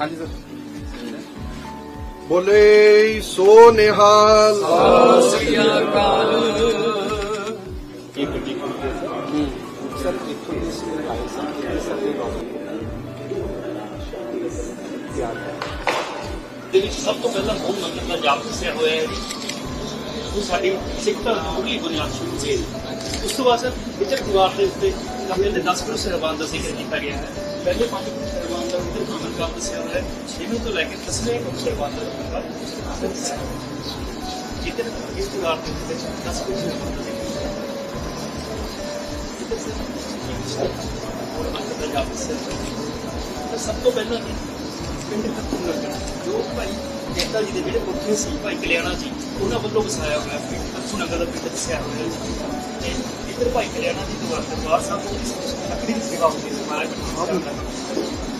ਹਾਂਜੀ ਸਰ। ਬੋਲੇ ਸੋ ਨਿਹਾਲ। ਸਰ ਸੀ ਦੇ ਵਿੱਚ ਸਭ ਤੋਂ ਪਹਿਲਾਂ ਬਹੁਤ ਮੰਗਤ ਦਾ ਜਾਪ ਦੱਸਿਆ ਹੋਇਆ ਹੈ। ਉਹ ਸਾਡੀ ਸਿੱਖ ਧਰਮ ਦੀ ਮੁੱਢਲੀ ਬੁਨਿਆਦ ਸ਼ੁਰੂ ਸੀ ਉਸ ਤੋਂ ਬਾਅਦ ਵਿਚਰ ਦੀਵਾਰ ਦੇ ਉੱਤੇ ਕਹਿੰਦੇ ਦੇ 10 ਗੁਰੂ ਸਾਹਿਬਾਨ ਦਾ ਜ਼ਿਕਰ ਕੀਤਾ ਗਿਆ ਹੈ। ਪਹਿਲੇ ਪੰਜ ਗੁਰੂ ਸਾਹਿਬਾਨ ਦਾ ਵਿਚਰ ਨਾਮਨ ਕਾਲ ਦੱਸਿਆ ਹੋਇਆ ਹੈ ਛੇਵੇਂ ਤੋਂ ਲੈ ਕੇ 10ਵੇਂ ਗੁਰੂ ਸਾਹਿਬਾਨ ਦਾ ਜ਼ਿਕਰ ਜਿੱਥੇ ਇਸ ਦੀਵਾਰ ਦੇ ਉੱਤੇ 10 ਗੁਰੂ ਸਭ ਤੋਂ ਪਹਿਲਾਂ ਪਿੰਡ ਖੱਤੂ ਨਗਰ ਜੋ ਭਾਈ ਜੈਤਾ ਜੀ ਦੇ ਜਿਹੜੇ ਪੁੱਤਰ ਸੀ ਭਾਈ ਕਲਿਆਣਾ ਜੀ ਉਹਨਾਂ ਵੱਲੋਂ ਵਸਾਇਆ ਹੋਇਆ ਪਿੰਡ ਖੱਤੂ ਨਗਰ ਦਾ ਪਿੰਡ ਦੱਸਿਆ ਹੋਇਆ ਤੇ ਇੱਧਰ ਭਾਈ ਕਲਿਆਣਾ ਜੀ ਤੋਂ ਦਰਬਾਰ ਸਾਹਿਬ ਤੋਂ ਇਸ ਲੱਕੜੀ ਦੀ ਸੇਵਾ ਹੁੰਦੀ ਸੀ ਮਹਾਰਾਜ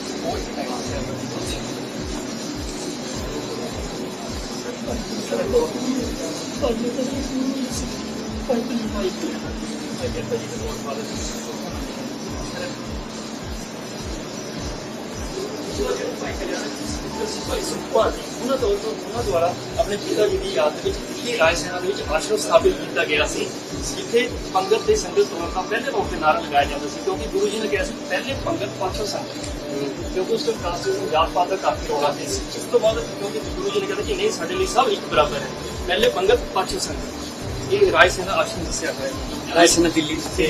ਉਹਨਾਂ ਤੋਂ ਉਹਨਾਂ ਦੁਆਰਾ ਆਪਣੇ ਪਿਤਾ ਜੀ ਦੀ ਯਾਦ ਵਿੱਚ ਦਿੱਲੀ ਰਾਜ ਸੈਨਾ ਦੇ ਵਿੱਚ ਆਸ਼ਰਮ ਸਥਾਪਿਤ ਕੀਤਾ ਗਿਆ ਸੀ ਜਿੱਥੇ ਪੰਗਤ ਦੇ ਸੰਗਤ ਤੌਰ ਦਾ ਪਹਿਲੇ ਤੌਰ ਤੇ ਨਾਰਾ ਲਗਾਇਆ ਜਾਂਦਾ ਸੀ ਕਿਉਂਕਿ ਗੁਰੂ ਜੀ ਨੇ ਕਿਹਾ ਸੀ ਪਹਿਲੇ ਪੰਗਤ ਪਾਛੋ ਸੰਗਤ ਕਿਉਂਕਿ ਉਸ ਤੋਂ ਕਾਸਟ ਨੂੰ ਜਾਤ ਪਾਤ ਦਾ ਕਾਫੀ ਰੋਲਾ ਸੀ। ਉਸ ਤੋਂ ਬਾਅਦ ਕਿਉਂਕਿ ਗੁਰੂ ਜੀ ਨੇ ਕਿਹਾ ਕਿ ਨਹੀਂ ਸਾਡੇ ਲਈ ਸਭ ਇੱਕ ਬਰਾਬਰ ਹੈ। ਪਹਿਲੇ ਪੰਗਤ ਪਾਛੋ ਸੰਗਤ। ਇਹ ਰਾਏ ਸੈਨਾ ਆਸ਼ਰਮ ਦੱਸਿਆ ਹੋਇਆ। ਹੈ ਰਾਇਸਨਾ ਦਿੱਲੀ ਤੇ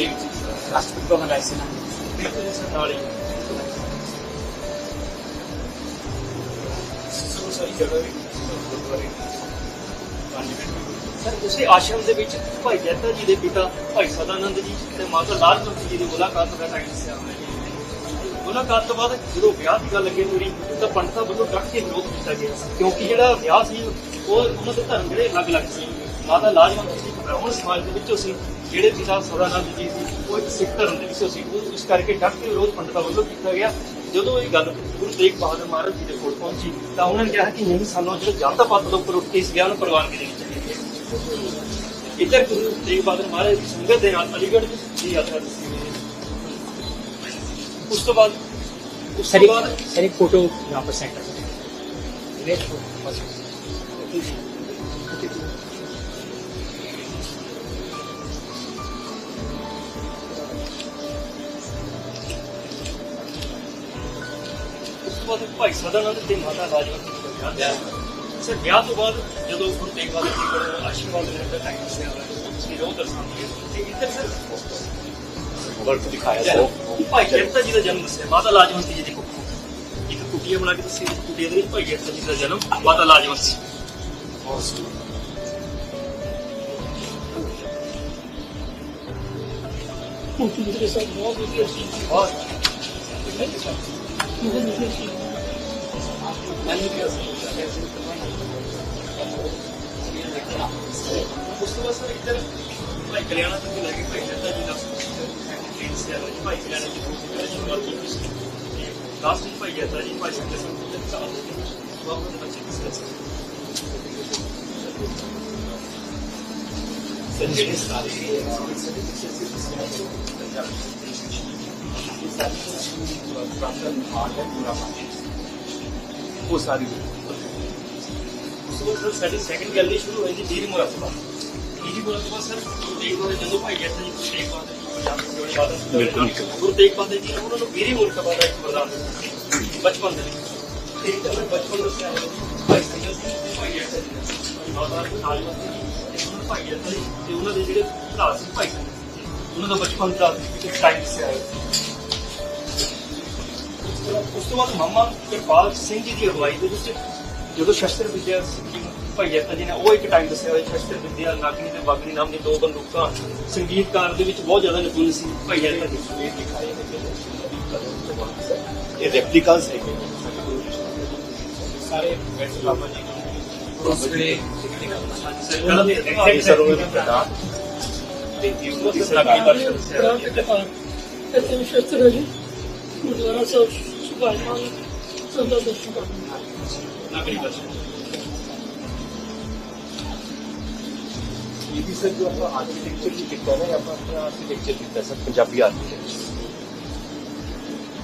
ਰਾਸ਼ਟਰਪਤੀ ਭਵਨ ਰਾਇਸਨਾ ਬਿਲਕੁਲ ਇਸ ਨਾਲ ਹੀ। ਸੋ ਸਾਰੀ ਜਗ੍ਹਾ ਵੀ ਗੁਰਦੁਆਰੇ ਪੰਜ ਮਿੰਟ ਸਰ ਉਸੇ ਆਸ਼ਰਮ ਦੇ ਵਿੱਚ ਭਾਈ ਜੈਤਾ ਜੀ ਦੇ ਪਿਤਾ ਭਾਈ ਸਦਾਨੰਦ ਜੀ ਤੇ ਮਾਤਾ ਲਾਲਪਤ ਜੀ ਦੀ ਮੁਲਾਕਾਤ ਦਾ ਟਾਈਮ ਦੱਸਿਆ ਹੋਇਆ। ਹੈ ਮੁਲਾਕਾਤ ਤੋਂ ਬਾਅਦ ਜਦੋਂ ਵਿਆਹ ਦੀ ਗੱਲ ਅੱਗੇ ਤੁਰੀ ਤਾਂ ਪੰਡਤਾਂ ਵੱਲੋਂ ਡਟ ਕੇ ਵਿਰੋਧ ਕੀਤਾ ਗਿਆ ਸੀ। ਕਿਉਂਕਿ ਜਿਹੜਾ ਵਿਆਹ ਸੀ, ਉਹ ਉਹਨਾਂ ਦੇ ਧਰਮ ਜਿਹੜੇ ਅਲੱਗ-ਅਲੱਗ ਸੀ। ਮਾਤਾ ਲਾਜਵੰਤ ਜੀ ਬ੍ਰਾਹਮਣ ਸਮਾਜ ਦੇ ਵਿੱਚੋਂ ਸੀ, ਜਿਹੜੇ ਪਿਤਾ ਸਦਾਨੰਦ ਜੀ ਸੀ, ਉਹ ਇੱਕ ਸਿੱਖ ਧਰਮ ਦੇ ਵਿੱਚੋਂ ਸੀ। ਉਹ ਇਸ ਕਰਕੇ ਡਟ ਕੇ ਵਿਰੋਧ ਪੰਡਤਾਂ ਵੱਲੋਂ ਕੀਤਾ ਗਿਆ। ਜਦੋਂ ਇਹ ਗੱਲ ਗੁਰੂ ਤੇਗ ਬਹਾਦਰ ਮਹਾਰਾਜ ਜੀ ਦੇ ਕੋਲ ਪਹੁੰਚੀ, ਤਾਂ ਉਹਨਾਂ ਨੇ ਕਿਹਾ ਕਿ ਨਹੀਂ, ਸਾਨੂੰ ਜਿਹੜੇ ਜਾਤਾਂ ਪਾਤ ਤੋਂ ਉੱਪਰ ਉੱਠ ਕੇ ਇਸ ਵਿਆਹ ਨੂੰ ਪ੍ਰਵਾਨਗੀ ਦੇਣੀ ਚਾਹੀਦੀ ਹੈ। ਇੱਧਰ ਗੁਰੂ ਤੇਗ ਬਹਾਦਰ ਮਹਾਰਾਜ ਦੀ ਸੰਗਤ ਦੇ ਨਾਲ ਅਲੀਗੜ੍ਹ ਦੀ ਯਾਤਰਾ ਦੱਸੀ ਉਸ ਤੋਂ ਬਾਅਦ सर ਤੋਂ एक ਬਾਅਦ सर एक फोटो यहाँ पर सेंटर में बस ਉਸ ਤੋਂ ਬਾਅਦ ਭਾਈ ਸਦਾਨੰਦ ਤੇ ਮਾਤਾ ਲਾਜਵੰਤੀ ਜੀ ਦਾ ਵਿਆਹ ਹੋਇਆ। ਸਰ ਵਿਆਹ ਤੋਂ ਬਾਅਦ ਜਦੋਂ ਗੁਰੂ ਤੇਗ ਬਹਾਦਰ ਜੀ ਕੋਲ ਆਸ਼ੀਰਵਾਦ ਲੈਣ ਦਾ ਟਾਈਮ ਸੀ ਉਸਦੀ ਰੋਹ ਦਰਸਾਉਂਦੀ ਹੈ ਤੇ ਇੱਧਰ ਸਰ ਵਰਕ ਦਿਖਾਇਆ ਉਹ ਭਾਈ ਜੈਤਾ ਜੀ ਦਾ ਜਨਮ ਦੱਸਿਆ। ਮਾਤਾ ਲਾਜਵੰਤੀ ਜੀ ਦੀ ਕੁੱਖੋਂ ਇੱਕ ਕੁਟੀਆ ਬਣਾ ਕੇ ਦੱਸੀ ਕੁਟੀਆ ਦੇ ਵਿੱਚ ਭਾਈ ਜੈਤਾ ਜੀ ਦਾ ਜਨਮ ਮਾਤਾ ਲਾਜਵੰਤੀ और ਉਸ ਤੋਂ ਬਾਅਦ ਸਰ ਇੱਧਰ ਭਾਈ ਕਲਿਆਣਾ ਤੋਂ ਲੈ ਕੇ ਭਾਈ ਜੱਟਾ ਜੀ ਦਾ ਟ੍ਰੇਨ ਸੇ ਆ ਰਹੀ ਭਾਈ ਕਲਿਆਣਾ ਜੀ ਤੋਂ ਸ਼ੁਰੂਆਤ ਕੀਤੀ ਸੀ ਲਾਸਟ ਵਿੱਚ ਭਾਈ ਜੱਟਾ ਜੀ ਭਾਈ ਸੰਜੇ ਸਿੰਘ ਜੀ ਚਾਹ ਬਹੁਤ ਬਹੁਤ ਬੱਚੇ ਦੀ ਸੇਵਾ ਸੰਜੇ ਨੇ ਸਾਰੇ ਉਹ ਸਾਰੀ ਉਸ ਤੋਂ ਬਾਅਦ ਸਰ ਸਾਡੀ ਸੈਕੰਡ ਗੈਲਰੀ ਸ਼ੁਰੂ ਹੋਈ ਜੀ ਦੀਦੀ ਮੁਰਾਦਬਾਦ ਦੀਦੀ ਮੁਰਾਦਬਾਦ ਸਰ ਗੁਰੂ ਤੇਗ ਬਹਾਦਰ ਜਦੋਂ ਭਾਈ ਜੱਟਾ ਜੀ ਗੁਰੂ ਤੇਗ ਬਹਾਦਰ ਜੀ ਪੰਜਾਬ ਦੇ ਜੋੜੇ ਬਾਦਲ ਗੁਰੂ ਤੇਗ ਬਹਾਦਰ ਜੀ ਨੇ ਉਹਨਾਂ ਨੂੰ ਵੀਰੀ ਮੁਰਤਬਾ ਦਾ ਇੱਕ ਵਰਦਾਨ ਦਿੱਤਾ ਸੀ ਬਚਪਨ ਦੇ ਵਿੱਚ ਤੇ ਜਦੋਂ ਬਚਪਨ ਦੱਸਿਆ ਹੈ ਭਾਈ ਸੰਜੇ ਸਿੰਘ ਤੇ ਭਾਈ ਜੱਟਾ ਜੀ ਨੇ ਮਾਤਾ ਨਾਲਵੰਤੀ ਜੀ ਤੇ ਉਹਨਾਂ ਨੂੰ ਭਾਈ ਜੱਟਾ ਜੀ ਤੇ ਉਹਨਾਂ ਦੇ ਜਿਹੜੇ ਭਰਾ ਸੀ ਭਾਈ ਸੰਜੇ ਸਿੰਘ ਜੀ, ਉਹਨਾਂ ਦਾ ਬਚਪਨ ਦਾ ਇੱਕ ਟਾਈਮ ਦੱਸਿਆ ਹੈ ਉਸ ਤੋਂ ਬਾਅਦ ਮਾਮਾ ਕਿਰਪਾਲ ਸਿੰਘ ਜੀ ਦੀ ਅਗਵਾਈ ਦੇ ਵਿੱਚ ਜਦੋਂ ਸ਼ਸਤਰ ਵਿਦਿਆ ਸਿੱਖੀ ਭਾਈ ਜੱਤਾ ਜੀ ਨੇ ਉਹ ਇੱਕ ਟਾਈਮ ਦੱਸਿਆ ਹੋਇਆ ਸ਼ਸਤਰ ਵਿਦਿਆ ਨਾਗਨੀ ਤੇ ਬਾਗਨੀ ਨਾਮ ਦੀ ਦੋ ਬੰਦੂਕਾਂ ਸੰਗੀਤਕਾਰ ਦੇ ਵਿੱਚ ਬਹੁਤ ਜ਼ਿਆਦਾ ਨਿਪੁੰਨ ਸੀ ਭਾਈ ਜੱਤਾ ਜੀ ਇਹ ਦਿਖਾਏ ਨੇ ਕਿ ਇਹ ਰੈਪਲੀਕਾਸ ਹੈ ਸਾਰੇ ਵੈਸੇ ਬਾਬਾ ਜੀ ਉਸ ਵੇਲੇ ਉਹਨਾਂ ਦੇ ਇਹ ਸਰੋਵਰ ਦੇ ਤੇ ਉਹ ਸਰਕਾਰੀ ਦਰਸ਼ਨ ਦੱਸਿਆ ਇੱਥੇ ਸ਼ਸਤਰ ਹੈ ਜੀ ਗੁਰਦੁਆਰਾ ਸਾਹਿਬ ਸੁਭਾਈਮਾਨ ਸੰਦਾ ਦਰਸ਼ਨ ਕਰਨ ਨਾਗਰੀ ਦਰਸ਼ਨ ਇਹ ਵੀ ਸਰ ਜੋ ਆਪਾਂ ਆਰਕੀਟੈਕਚਰ ਦੀ ਕੀਤਾ ਨਾ ਆਪਾਂ ਆਪਣਾ ਆਰਕੀਟੈਕਚਰ ਕੀਤਾ ਸਰ ਪੰਜਾਬੀ ਆਰਕੀਟੈਕਚਰ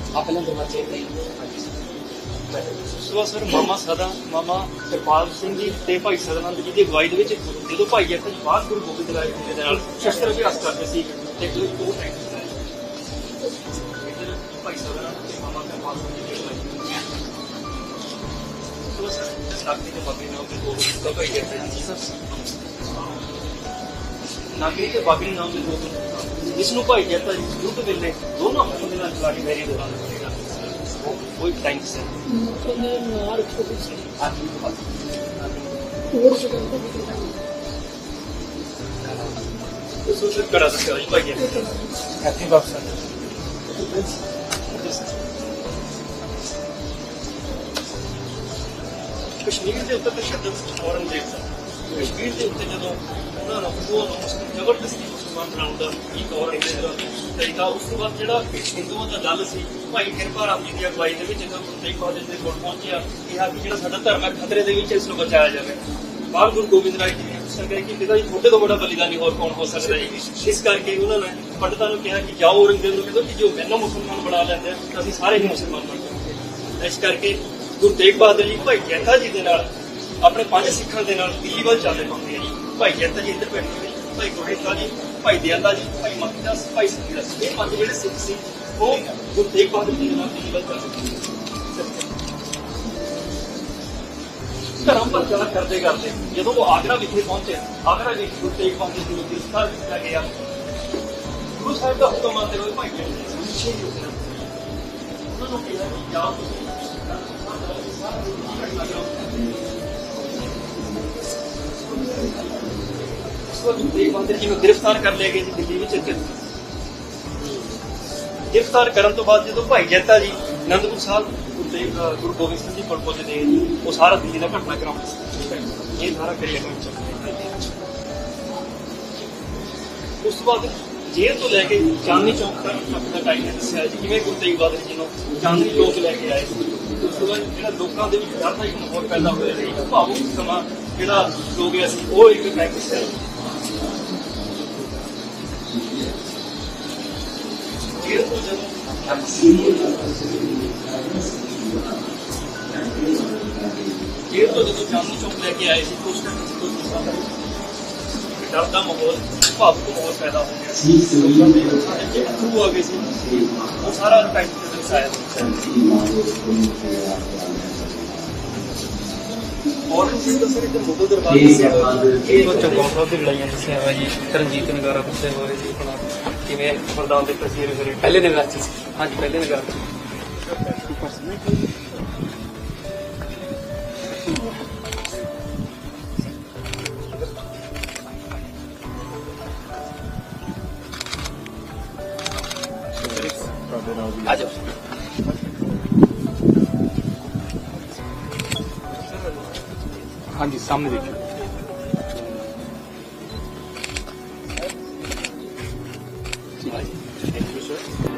आप पहले दरवाजे ਸੋ ਸਰ ਮਾਮਾ ਸਦਾ ਮਾਮਾ ਕਿਰਪਾਲ ਸਿੰਘ ਜੀ ਤੇ ਭਾਈ ਸਦਾਨੰਦ ਜੀ ਦੀ ਅਗਵਾਈ ਦੇ ਵਿੱਚ ਜਦੋਂ ਭਾਈ ਜੱਟ ਜੀ ਬਾਅਦ ਗੁਰੂ ਗੋਬਿੰਦ ਰਾਏ ਜੀ ਦੇ ਨਾਲ ਸ਼ਸਤਰ ਅਭਿਆਸ ਕਰਦੇ ਸੀ ਤੇ ਕੋਈ ਉਹ ਟਾਈਮ ਭਾਈ ਸਦਾਨੰਦ ਤੇ ਮਾਮਾ ਕਿਰਪਾਲ ਸਿੰਘ ਜੀ ਦੀ ਅਗਵਾਈ ਸੋ ਸਰ ਸਾਖੀ ਦੇ ਬਾਕੀ ਨਾਮ ਦੇ ਦੋ ਤਾਂ ਭਾਈ ਜੱਟ ਜੀ ਸਰ ਨਾਗਰੀ ਤੇ ਬਾਗਰੀ ਨਾਮ ਦੇ ਦੋ ਜਿਸ ਨੂੰ ਭਾਈ ਜੱਟ ਜੀ ਯੁੱਧ ਵੇਲੇ ਦੋਨੋਂ ਹੱਥਾਂ ਦੇ ਨਾਲ ਚਲਾੜੀ ਕਸ਼ਮੀਰ ਦੇ ਉੱਤੇ ਤਸ਼ੱਦਦ ਔਰੰਗਜ਼ੇਬ ਦਾ। ਕਸ਼ਮੀਰ ਦੇ ਉੱਤੇ ਜਦੋਂ ਉਹਨਾਂ ਨੂੰ ਉਹ ਮੁਸਲਿਮ ਜ਼ਬਰਦਸਤੀ ਮੁਸਲਮਾਨ ਬਣਾਉਣ ਦਾ ਇੱਕ ਔਰੰਗਜ਼ੇਬ ਤਰੀਕਾ। ਉਸ ਤੋਂ ਬਾਅਦ ਜਿਹੜਾ ਹਿੰਦੂਆਂ ਦਾ ਦਲ ਸੀ, ਭਾਈ ਕਿਰਪਾ ਰਾਮ ਜੀ ਦੀ ਅਗਵਾਈ ਦੇ ਵਿੱਚ ਜਦੋਂ ਗੁਰੂ ਤੇਗ ਬਹਾਦਰ ਦੇ ਕੋਲ ਪਹੁੰਚਿਆ, ਕਿਹਾ ਕਿ ਜਿਹੜਾ ਸਾਡਾ ਧਰਮ ਹੈ, ਖਤਰੇ ਦੇ ਵਿੱਚ ਇਸ ਨੂੰ ਬਚਾਇਆ ਜਾਵੇ। ਬਾਅਦ ਗੁਰੂ ਗੋਬਿੰਦ ਰਾਏ ਜੀ ਨੇ ਪੁੱਛਿਆ ਕਰੇ ਕਿ ਪਿਤਾ ਜੀ ਤੁਹਾਡੇ ਤੋਂ ਬੜਾ ਬਲੀਦਾਨੀ ਹੋਰ ਕੌਣ ਹੋ ਸਕਦਾ ਹੈ? ਇਸ ਕਰਕੇ ਉਹਨਾਂ ਨੇ ਪੰਡਤਾਂ ਨੂੰ ਕਿਹਾ ਕਿ ਜਾਓ ਔਰੰਗਜ਼ੇਬ ਨੂੰ ਕਹਿੰਦੇ ਕਿ ਜੋ ਮੈਨੂੰ ਮੁਸਲਮਾਨ ਬਣਾ ਲੈਂਦੇ ਅਸੀਂ ਸਾਰੇ ਹੀ ਮੁਸਲਮਾਨ ਬਣ ਜਾਵਾਂਗੇ। ਇਸ ਕਰਕੇ ਗੁਰੂ ਤੇਗ ਬਹਾਦਰ ਜੀ, ਭਾਈ ਜੈਤਾ ਜੀ ਦੇ ਨਾਲ, ਆਪਣੇ ਪੰਜ ਸਿੱਖਾਂ ਦੇ ਨਾਲ ਦਿੱਲੀ ਵੱਲ ਚੱਲੇ ਪਾਉਂਦੇ ਆ ਜੀ। ਭਾਈ ਜੈਤਾ ਜੀ ਇੱਧਰ ਬੈਠੇ ਨੇ, ਭਾਈ ਗੁਰਦਿੱਤਾ ਜੀ, ਭਾਈ ਦਿਆਲਾ ਜੀ, ਭਾਈ ਮੱਖੀਦਾਸ ਭਾਈ ਸਤੀਦਾਸ ਇਹ ਪੰਜ ਜਿਹੜੇ ਸਿੱਖ ਸੀ, ਉਹ ਗੁਰੂ ਤੇਗ ਬਹਾਦਰ ਜੀ ਦੇ ਨਾਲ ਦਿੱਲੀ ਵੱਲ ਚੱਲੇ ਧਰਮ ਪ੍ਰਚਾਰ ਕਰਦੇ ਕਰਦੇ, ਜਦੋਂ ਉਹ ਆਗਰਾ ਵਿਖੇ ਪਹੁੰਚੇ, ਆਗਰਾ ਵਿਖੇ ਗੁਰੂ ਤੇਗ ਬਹਾਦਰ ਜੀ ਨੂੰ ਗ੍ਰਿਫਤਾਰ ਕੀਤਾ ਗਿਆ। ਗੁਰੂ ਸਾਹਿਬ ਦਾ ਹੁਕਮ ਆਉਂਦੇ ਹੋਏ ਭਾਈ ਜੈਤਾ ਜੀ ਨੂੰ ਪਿੱਛੇ ਉਹਨਾਂ ਨੂੰ ਕਿਹਾ ਕਿ ਜਾਓ ਤੁਸੀਂ ਉਸ ਵਕਤ ਤੇਗ ਗ੍ਰਿਫਤਾਰ ਕਰ ਲਿਆ ਗਿਆ ਸੀ ਦਿੱਲੀ ਵਿੱਚ ਇੱਥੇ ਗ੍ਰਿਫਤਾਰ ਕਰਨ ਤੋਂ ਬਾਅਦ ਜਦੋਂ ਭਾਈ ਜੈਤਾ ਜੀ ਅਨੰਦਪੁਰ ਸਾਹਿਬ ਗੁਰੂ ਗੁਰੂ ਗੋਬਿੰਦ ਸਿੰਘ ਜੀ ਕੋਲ ਪਹੁੰਚਦੇ ਆ ਉਹ ਸਾਰਾ ਦਿੱਲੀ ਦਾ ਘਟਨਾਕ੍ਰਮ ਇਹ ਸਾਰਾ ਕਰਿਆ ਗਿਆ ਉਸ ਤੋਂ ਬਾਅਦ ਜੇਲ੍ਹ ਤੋਂ ਲੈ ਕੇ ਚਾਂਦਨੀ ਚੌਕ ਤੱਕ ਤੱਕ ਦਾ ਟਾਈਮ ਦੱਸਿਆ ਜੀ। ਕਿਵੇਂ ਗੁਰੂ ਤੇਗ ਬਹਾਦਰ ਜੀ ਨੂੰ ਚਾਂਦਨੀ ਚੌਕ ਲੈ ਕੇ ਆਏ ਉਸ ਤੋਂ ਬਾਅਦ ਜਿਹੜਾ ਲੋਕਾਂ ਦੇ ਵਿੱਚ ਡਰ ਦਾ ਇੱਕ ਮਾਹੌਲ ਪੈਦਾ ਹੋਇਆ ਸੀ ਭਾਵੁਕ ਸਮਾਂ ਜਿਹੜਾ ਹੋ ਗਿਆ ਸੀ, ਉਹ ਇੱਕ ਟਾਈਮ ਹੈ। ਜੀ ਤੋਂ ਜਦੋਂ ਜੇਲ੍ਹ ਤੋਂ ਜਦੋਂ ਚਾਂਦਨੀ ਚੌਕ ਲੈ ਕੇ ਆਏ ਸੀ, ਉਸ ਟਾਈਮ ਕੋਈ ਡਰ ਦਾ ਮਾਹੌਲ, ਭਾਵੁਕ ਮਾਹੌਲ ਪੈਦਾ ਹੋ ਗਿਆ ਸੀ। ਲੋਕਾਂ ਦੇ ਸਾਰੇ ਜਿਹੜੇ ਆ ਗਏ ਸੀ। ਉਹ ਸਾਰਾ ਟਾਈਮ ਔਰ ਤੁਸੀਂ ਤਾਂ ਸਰ ਇੱਕ ਮੁਗਲ ਦਰਬਾਰ ਇਹ ਚੌਕਾਂ ਦੀ ਲੜਾਈਆਂ ਦੱਸਿਆ ਹੋਇਆ ਜੀ। ਰਣਜੀਤ ਨਗਾਰਾ ਦੱਸਿਆ ਹੋਇਆ ਜੀ ਆਪਣਾ। ਕਿਵੇਂ ਮਰਦਾਨ ਦੇ ਤਸਵੀਰ ਕਰੇ ਪਹਿਲੇ ਨਗਰ ਚ ਹਾਂਜੀ ਪਹਿਲੇ ਨਗਾਰਾ ਆ ਜਾਓ। ਹਾਂਜੀ ਸਾਹਮਣੇ ਦੇਖੋ ਥੈਂਕ ਯੂ ਸਰ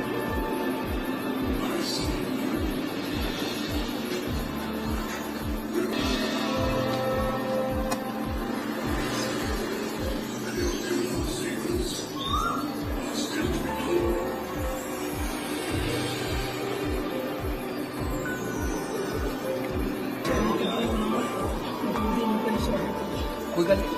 ਪੰਜ ਸਤੰਬਰ ਨੂੰ ਜਿਹੜਾ